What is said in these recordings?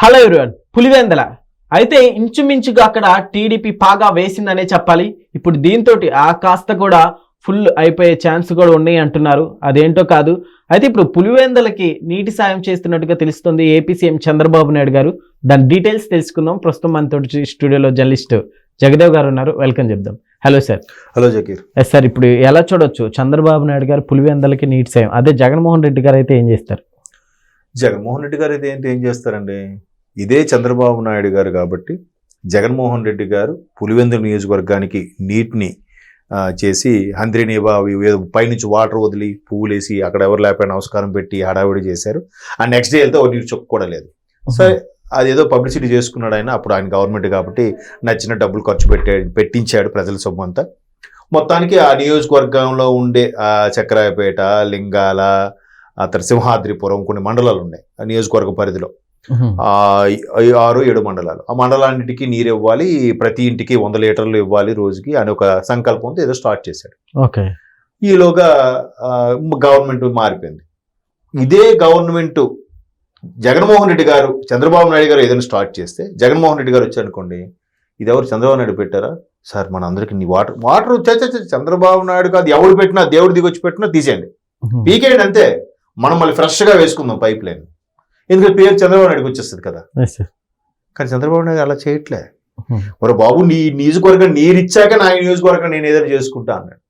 Hello everyone Pulivendula. అయితే ఇంచుమించుగా అక్కడ టీడీపీ పాగా వేసిందనే చెప్పాలి. ఇప్పుడు దీంతో ఆ కాస్త కూడా ఫుల్ అయిపోయే ఛాన్స్ కూడా ఉన్నాయి అంటున్నారు. అదేంటో కాదు. అయితే ఇప్పుడు పులివెందలకి నీటి సాయం చేస్తున్నట్టుగా తెలుస్తుంది ఏపీ సీఎం చంద్రబాబు నాయుడు గారు. దాని డీటెయిల్స్ తెలుసుకుందాం. ప్రస్తుతం మనతో స్టూడియోలో జర్నలిస్ట్ జగదేవ్ గారు ఉన్నారు. వెల్కమ్ చెప్దాం. Hello sir. Hello Zakir. Yes sir ఇప్పుడు ఎలా చూడొచ్చు చంద్రబాబు నాయుడు గారు పులివెందలకి నీటి సాయం? అదే జగన్మోహన్ రెడ్డి గారు అయితే ఏం చేస్తారు? జగన్మోహన్ రెడ్డి గారు అయితే ఏంటి ఏం చేస్తారండి? ఇదే చంద్రబాబు నాయుడు గారు కాబట్టి జగన్మోహన్ రెడ్డి గారు పులివెందుల నియోజకవర్గానికి నీటిని చేసి హంద్రీనిబా అవి ఏదో పైనుంచి వాటర్ వదిలి పువ్వులేసి అక్కడ ఎవరు లేకపోయినా నమస్కారం పెట్టి హడావిడి చేశారు. ఆ నెక్స్ట్ డే వెళ్తే చుక్క కూడా లేదు సరే అదేదో పబ్లిసిటీ చేసుకున్నాడు ఆయన. అప్పుడు ఆయన గవర్నమెంట్ కాబట్టి నచ్చిన డబ్బులు ఖర్చు పెట్టే పెట్టించాడు ప్రజల సొమ్ము అంతా. మొత్తానికి ఆ నియోజకవర్గంలో ఉండే చక్రాయపేట లింగాల ఆ తర్వాత సింహాద్రిపురం కొన్ని మండలాలు ఉన్నాయి. ఆ నియోజకవర్గ పరిధిలో. ఆరు ఏడు మండలాలు. ఆ మండలాన్నిటికీ నీరు ఇవ్వాలి ప్రతి ఇంటికి వంద లీటర్లు ఇవ్వాలి రోజుకి అని ఒక సంకల్పంతో ఏదో స్టార్ట్ చేశాడు. ఓకే. ఈలోగా గవర్నమెంట్ మారిపోయింది. ఇదే గవర్నమెంట్ జగన్మోహన్ రెడ్డి గారు చంద్రబాబు నాయుడు గారు ఏదైనా స్టార్ట్ చేస్తే జగన్మోహన్ రెడ్డి గారు వచ్చారనుకోండి ఇది ఎవరు చంద్రబాబు నాయుడు పెట్టారా? సార్ మన అందరికి నీ వాటర్ వాటర్ చంద్రబాబు నాయుడు కాదు ఎవడు పెట్టినా దేవుడు దిగొచ్చి పెట్టినా తీసేయండి. పీకేయండి అంతే. మనం మళ్ళీ ఫ్రెష్గా వేసుకుందాం పైప్ లైన్. ఎందుకంటే పేరు చంద్రబాబు నాయుడుకి వచ్చేస్తుంది కదా. కానీ చంద్రబాబు నాయుడు అలా చేయట్లే. మరి బాబు నీ నియోజకవర్గం ఇచ్చాక నా నియోజకవర్గం నేను ఏదైనా చేసుకుంటా అన్నాడు.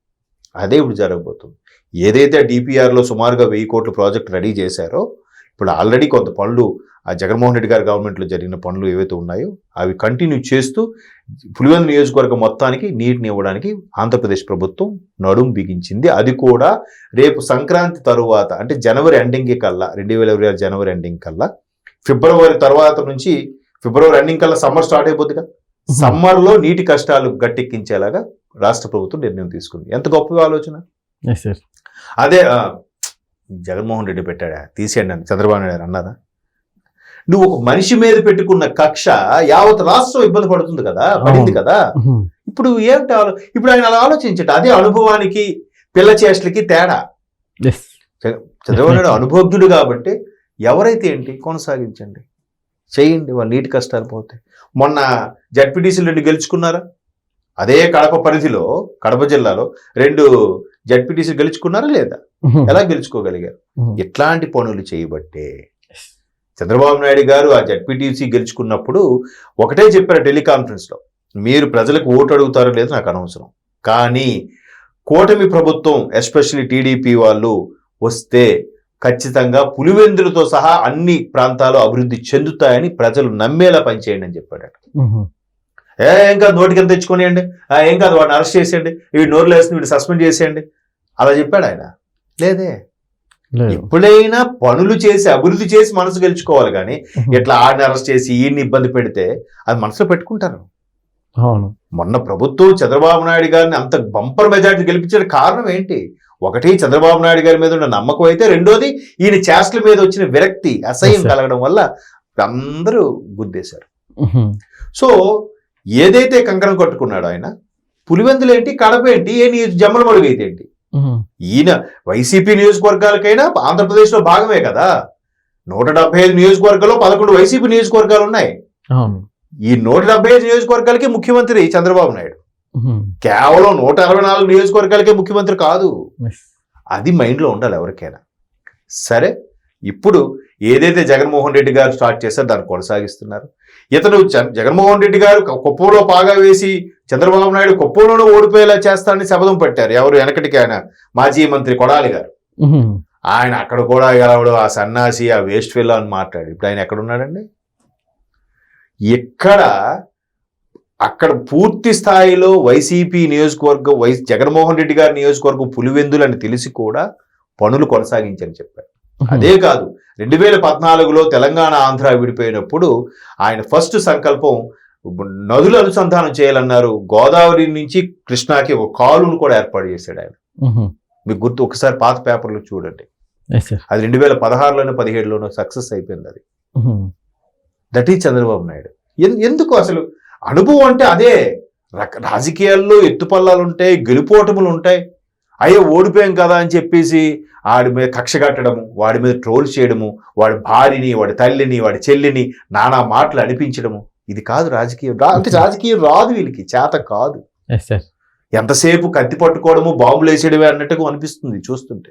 అదే ఇప్పుడు జరగబోతుంది. ఏదైతే డిపిఆర్లో సుమారుగా వెయ్యి కోట్ల ప్రాజెక్ట్ రెడీ చేశారో ఇప్పుడు ఆల్రెడీ కొంత పనులు ఆ జగన్మోహన్ రెడ్డి గారి గవర్నమెంట్లో జరిగిన పనులు ఏవైతే ఉన్నాయో అవి కంటిన్యూ చేస్తూ పులివెందు నియోజకవర్గం మొత్తానికి నీటిని ఇవ్వడానికి ఆంధ్రప్రదేశ్ ప్రభుత్వం నడుం బిగించింది. అది కూడా రేపు సంక్రాంతి తరువాత అంటే జనవరి ఎండింగ్ కల్లా రెండు వేల ఇరవై ఆరు జనవరి ఎండింగ్ కల్లా ఫిబ్రవరి తర్వాత నుంచి ఫిబ్రవరి ఎండింగ్ కల్లా సమ్మర్ స్టార్ట్ అయిపోద్ది కదా. సమ్మర్లో నీటి కష్టాలు గట్టెక్కించేలాగా రాష్ట్ర ప్రభుత్వం నిర్ణయం తీసుకుంది. ఎంత గొప్ప ఆలోచన? అదే జగన్మోహన్ రెడ్డి పెట్టాడా? తీసేయండి అని చంద్రబాబు నాయుడు అన్నారా? నువ్వు ఒక మనిషి మీద పెట్టుకున్న కక్ష యావత్ రాష్ట్రం ఇబ్బంది పడుతుంది కదా? పడింది కదా? ఇప్పుడు ఏమిటి ఇప్పుడు ఆయన అలా ఆలోచించట. అదే అనుభవానికి పిల్ల చేష్టలకి తేడా. చంద్రబాబు నాయుడు అనుభోగ్యుడు కాబట్టి ఎవరైతే ఏంటి? కొనసాగించండి. చేయండి. వాళ్ళ నీటి కష్టాలు పోతాయి. మొన్న జడ్పీటీసీలు రెండు గెలుచుకున్నారా? అదే కడప పరిధిలో కడప జిల్లాలో రెండు జడ్పీటీసీలు గెలుచుకున్నారా లేదా? ఎలా గెలుచుకోగలిగారు? ఇట్లాంటి పనులు చేయబట్టే? చంద్రబాబు నాయుడు గారు ఆ జడ్పీటీసీ గెలుచుకున్నప్పుడు ఒకటే చెప్పారు టెలికాన్ఫరెన్స్లో మీరు ప్రజలకు ఓటు అడుగుతారో లేదో నాకు అనవసరం. కానీ కూటమి ప్రభుత్వం ఎస్పెషల్లీ టీడీపీ వాళ్ళు వస్తే ఖచ్చితంగా పులివెందులతో సహా అన్ని ప్రాంతాలు అభివృద్ధి చెందుతాయని ప్రజలు నమ్మేలా పనిచేయండి అని చెప్పాడు ఏ కాదు నోటికి ఎంత తెచ్చుకోనియండి? ఏం కాదు వాడిని అరెస్ట్ చేసేయండి. వీడు నోరు లేస్తుంది వీడు సస్పెండ్ చేసేయండి. అలా చెప్పాడు ఆయన. లేదే. ఎప్పుడైనా పనులు చేసి అభివృద్ధి చేసి మనసు గెలుచుకోవాలి కానీ ఇట్లా ఆడిని అరెస్ట్ చేసి ఈయన్ని ఇబ్బంది పెడితే అది మనసులో పెట్టుకుంటారు. అవును. మొన్న ప్రభుత్వం చంద్రబాబు నాయుడు గారిని అంత బంపర్ మెజార్టీ గెలిపించిన కారణం ఏంటి? ఒకటి చంద్రబాబు నాయుడు గారి మీద ఉన్న నమ్మకం అయితే రెండోది ఈయన చేష్టల మీద వచ్చిన విరక్తి అసహ్యం. కలగడం వల్ల అందరూ గుద్దేశారు. సో ఏదైతే కంకణం కట్టుకున్నాడో ఆయన పులివెందులు ఏంటి కడప ఏంటి ఏ నియోజ జమ్మలమడుగు అయితే ఏంటి? ఈయన వైసీపీ నియోజకవర్గాలకైనా ఆంధ్రప్రదేశ్లో భాగమే కదా. నూట డెబ్బై ఐదు నియోజకవర్గాల్లో పదకొండు వైసీపీ నియోజకవర్గాలు ఉన్నాయి. ఈ నూట డెబ్బై ఐదు నియోజకవర్గాలకి ముఖ్యమంత్రి చంద్రబాబు నాయుడు. కేవలం నూట అరవై నాలుగు నియోజకవర్గాలకే ముఖ్యమంత్రి కాదు. అది మైండ్లో ఉండాలి ఎవరికైనా. సరే ఇప్పుడు ఏదైతే జగన్మోహన్ రెడ్డి గారు స్టార్ట్ చేశారో దాన్ని కొనసాగిస్తున్నారు. ఇతను జగన్మోహన్ రెడ్డి గారు కుప్పంలో పాగా వేసి చంద్రబాబు నాయుడు కుప్పంలోనూ ఓడిపోయేలా చేస్తానని శపథం పెట్టారు. ఎవరు వెనకటికి ఆయన? మాజీ మంత్రి కొడాలి గారు. ఆయన అక్కడ కూడా గెలవడు ఆ సన్నాసి ఆ వేస్ట్ ఫెల్లో అని మాట్లాడు ఇప్పుడు ఆయన ఎక్కడ ఉన్నాడండి? ఎక్కడ అక్కడ పూర్తి స్థాయిలో వైసీపీ నియోజకవర్గం వై జగన్మోహన్ రెడ్డి గారి నియోజకవర్గం పులివెందులు అని తెలిసి కూడా పనులు కొనసాగించని చెప్పారు. అదే కాదు. రెండు వేల పద్నాలుగులో తెలంగాణ ఆంధ్ర విడిపోయినప్పుడు ఆయన ఫస్ట్ సంకల్పం నదుల అనుసంధానం చేయాలన్నారు. గోదావరి నుంచి కృష్ణాకి ఒక కాలువను కూడా ఏర్పాటు చేశాడు ఆయన. మీకు గుర్తు ఒకసారి పాత పేపర్లు చూడండి. అది రెండు వేల పదహారులోనో పదిహేడులోనో సక్సెస్ అయిపోయింది అది. That is Chandrababu Naidu. ఎందుకు అసలు? అనుభవం అంటే అదే. రాజకీయాల్లో ఎత్తుపల్లాలు ఉంటాయి గెలుపోటములు ఉంటాయి. అయ్యో ఓడిపోయాం కదా అని చెప్పేసి వాడి మీద కక్ష కట్టడము వాడి మీద ట్రోల్ చేయడము వాడి భార్యని వాడి తల్లిని వాడి చెల్లిని నానా మాటలు అనిపించడము. ఇది కాదు రాజకీయం. అంటే రాజకీయం రాదు వీళ్ళకి చేత కాదు. ఎంతసేపు కత్తి పట్టుకోవడము బాంబులు వేసేయడమే అన్నట్టుగా అనిపిస్తుంది చూస్తుంటే.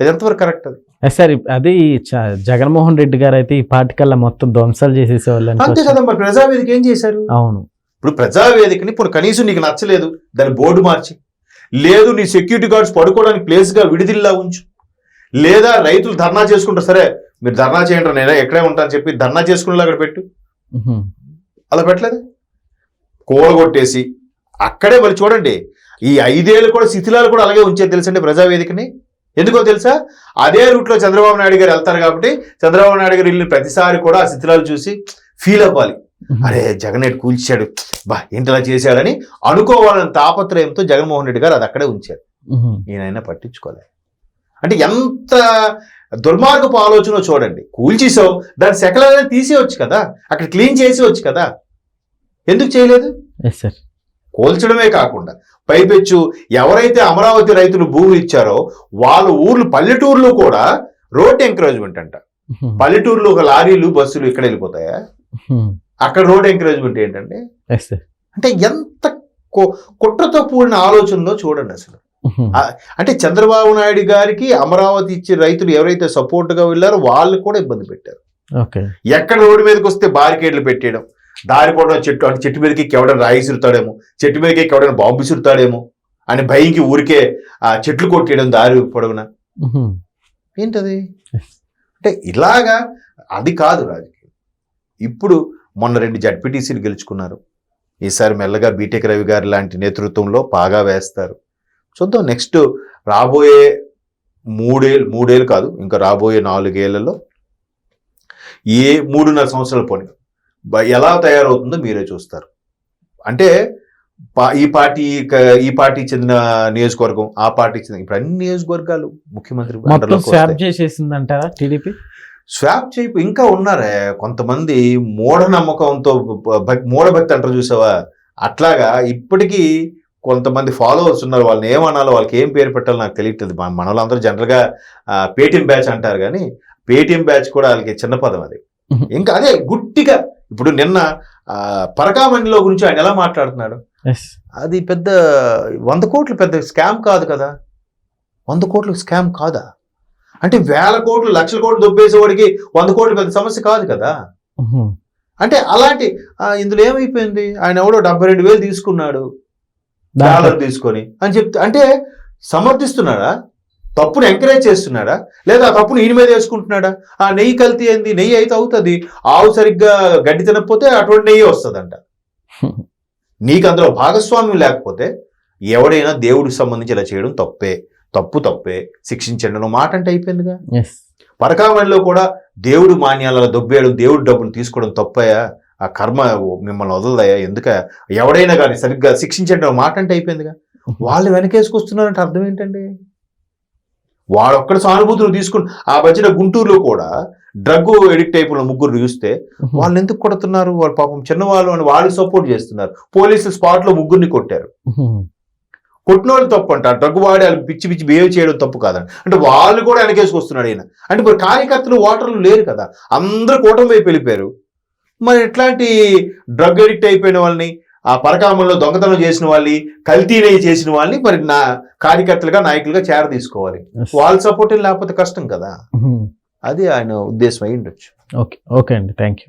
ఎంతవరకు కరెక్ట్ అది? సార్ అది జగన్మోహన్ రెడ్డి గారు అయితే ఈ పార్టికల్లా మొత్తం ధ్వంసాలు చేసేసేవాళ్ళు అంతే. కదా మరి ప్రజావేదిక ఏం చేశారు? అవును. ఇప్పుడు ప్రజావేదికని ఇప్పుడు కనీసం నీకు నచ్చలేదు దాని బోర్డు మార్చి. లేదు నీ సెక్యూరిటీ గార్డ్స్ పడుకోవడానికి ప్లేస్గా విడిదిల్లా ఉంచు. లేదా రైతులు ధర్నా చేసుకుంటారు సరే మీరు ధర్నా చేయండి నేను ఎక్కడే ఉంటాను చెప్పి ధర్నా చేసుకునేలా అక్కడ పెట్టు. అలా పెట్టలేదు? కూలగొట్టేసి అక్కడే మరి చూడండి ఈ ఐదేళ్ళు కూడా శిథిలాలు కూడా అలాగే ఉంచేది తెలుసండి ప్రజావేదికని? ఎందుకో తెలుసా? అదే రూట్లో చంద్రబాబు నాయుడు గారు వెళ్తారు కాబట్టి చంద్రబాబు నాయుడు గారు వెళ్ళిన ప్రతిసారి కూడా ఆ శిథిలాలు చూసి ఫీల్ అవ్వాలి. అరే జగన్ రెడ్డి కూల్చాడు. బా ఏంటలా చేశాడని అనుకోవాలని తాపత్రయంతో జగన్మోహన్ రెడ్డి గారు అది అక్కడే ఉంచారు. ఈయనైనా పట్టించుకోలేదు. అంటే ఎంత దుర్మార్గపు ఆలోచన చూడండి. కూల్చేసావు దాని సెకలైనా తీసేయచ్చు కదా. అక్కడ క్లీన్ చేసేవచ్చు కదా. ఎందుకు చేయలేదు? సార్ కోల్చడమే కాకుండా పైపెచ్చు ఎవరైతే అమరావతి రైతులు భూములు ఇచ్చారో వాళ్ళ ఊర్లు పల్లెటూర్లు కూడా రోడ్ ఎంకరేజ్మెంట్ అంట. పల్లెటూరులో ఒక లారీలు బస్సులు ఇక్కడ వెళ్ళిపోతాయా. అక్కడ రోడ్ ఎంకరేజ్మెంట్ ఏంటంటే అంటే ఎంత కుట్రతో కూడిన ఆలోచనలో చూడండి అసలు. అంటే చంద్రబాబు నాయుడు గారికి అమరావతి ఇచ్చే రైతులు ఎవరైతే సపోర్ట్గా వెళ్ళారో వాళ్ళు కూడా ఇబ్బంది పెట్టారు. ఎక్కడ రోడ్డు మీదకి వస్తే బారికేడ్లు పెట్టేయడం దారి పోవడం చెట్టు అంటే చెట్టు మీదకి ఎవడైనా రాయి విసురుతాడేమో చెట్టు మీదకి ఎవడైనా బాంబు విసురుతాడేమో అని భయంకి ఊరికే ఆ చెట్లు కొట్టేయడం దారి పొడవున. ఏంటది? అంటే ఇలాగా అది కాదు రాజకీయం. ఇప్పుడు మొన్న రెండు జడ్పీటీసీలు గెలుచుకున్నారు. ఈసారి మెల్లగా బీటెక్ రవి గారి లాంటి నేతృత్వంలో పాగా వేస్తారు. చూద్దాం నెక్స్ట్ రాబోయే మూడేళ్ళు మూడేళ్ళు కాదు ఇంకా రాబోయే నాలుగేళ్ళలో ఏ మూడున్నర సంవత్సరాల పోనీ ఎలా తయారవుతుందో మీరే చూస్తారు. అంటే ఈ పార్టీ ఈ పార్టీ చెందిన నియోజకవర్గం ఆ పార్టీ చెందిన ఇప్పుడు అన్ని నియోజకవర్గాలు ముఖ్యమంత్రి. చేసేసిందంటారా టీడీపీ? స్వాప్ చేయి ఇంకా ఉన్నారే? కొంతమంది మూఢనమ్మకంతో మూఢభక్తి అంటారు చూసావా? అట్లాగా ఇప్పటికీ కొంతమంది ఫాలోవర్స్ ఉన్నారు. వాళ్ళని ఏమనాలో వాళ్ళకి ఏం పేరు పెట్టాలో నాకు తెలియట్లేదు. మన వాళ్ళందరూ జనరల్గా పేటిఎం బ్యాచ్ అంటారు కానీ పేటిఎం బ్యాచ్ కూడా వాళ్ళకి చిన్న పదం అది. ఇంకా అదే గుట్టిగా ఇప్పుడు నిన్న పరకామణిలో గురించి ఆయన ఎలా మాట్లాడుతున్నాడు? అది పెద్ద వంద కోట్లు పెద్ద స్కామ్ కాదు కదా? వంద కోట్లు స్కామ్ కాదా? అంటే వేల కోట్లు లక్షల కోట్లు దొబ్బేసేవాడికి వంద కోట్లు పెద్ద సమస్య కాదు కదా. అంటే అలాంటి ఇందులో ఏమైపోయింది? ఆయన ఎవడో డెబ్బై రెండు వేలు తీసుకున్నాడు. డాలర్ తీసుకొని అని చెప్తే అంటే సమర్థిస్తున్నాడా? తప్పును ఎంకరేజ్ చేస్తున్నాడా? లేదా ఆ తప్పును ఈయన మీద వేసుకుంటున్నాడా? ఆ నెయ్యి కల్తీ ఏంది నెయ్యి అయితే అవుతుంది ఆవు సరిగ్గా గడ్డి తినకపోతే అటువంటి నెయ్యి వస్తుందంట. నీకు అందులో భాగస్వామ్యం లేకపోతే ఎవడైనా దేవుడికి సంబంధించి ఇలా చేయడం తప్పే. తప్పు తప్పే. శిక్షించండి మాట అంటే అయిపోయిందిగా. పరకామణిలో కూడా దేవుడు మాన్యాలలో దొబ్బేయడం దేవుడు డబ్బులు తీసుకోవడం తప్పయా? ఆ కర్మ మిమ్మల్ని వదలదయా ఎందుక? ఎవడైనా కానీ సరిగ్గా శిక్షించండి మాట అంటే అయిపోయిందిగా. వాళ్ళు వెనకేసుకొస్తున్నారంటే అర్థం ఏంటండి? వాడొక్కడ సానుభూతులు తీసుకుని ఆ మధ్యన గుంటూరులో కూడా డ్రగ్ ఎడిక్ట్ అయిపోయిన ముగ్గురు చూస్తే. వాళ్ళు ఎందుకు కొడుతున్నారు? వాళ్ళు పాపం చిన్నవాళ్ళు అని వాళ్ళు సపోర్ట్ చేస్తున్నారు. పోలీసులు స్పాట్లో ముగ్గురిని కొట్టారు. ఉహు. కొట్టిన వాళ్ళు తప్పు అంట డ్రగ్ వాడి వాళ్ళు పిచ్చి పిచ్చి బిహేవ్ చేయడం తప్పు కాదండి అంటే వాళ్ళు కూడా వెనకేసుకొస్తున్నాడు ఈయన. అంటే మరి కార్యకర్తలు ఓటర్లు లేరు కదా. అందరూ కూటమి వైపు వెళ్ళిపోయారు. మరి ఇట్లాంటి డ్రగ్ ఎడిక్ట్ అయిపోయిన వాళ్ళని ఆ పరకామంలో దొంగతనం చేసిన వాళ్ళని కల్తీనే చేసిన వాళ్ళని మరి నా కార్యకర్తలుగా నాయకులుగా చేర తీసుకోవాలి. వాళ్ళ సపోర్ట్ లేకపోతే కష్టం కదా. ఉహు. అది ఆయన ఉద్దేశం అయి ఉండొచ్చు ఓకే ఓకే అండి. Thank you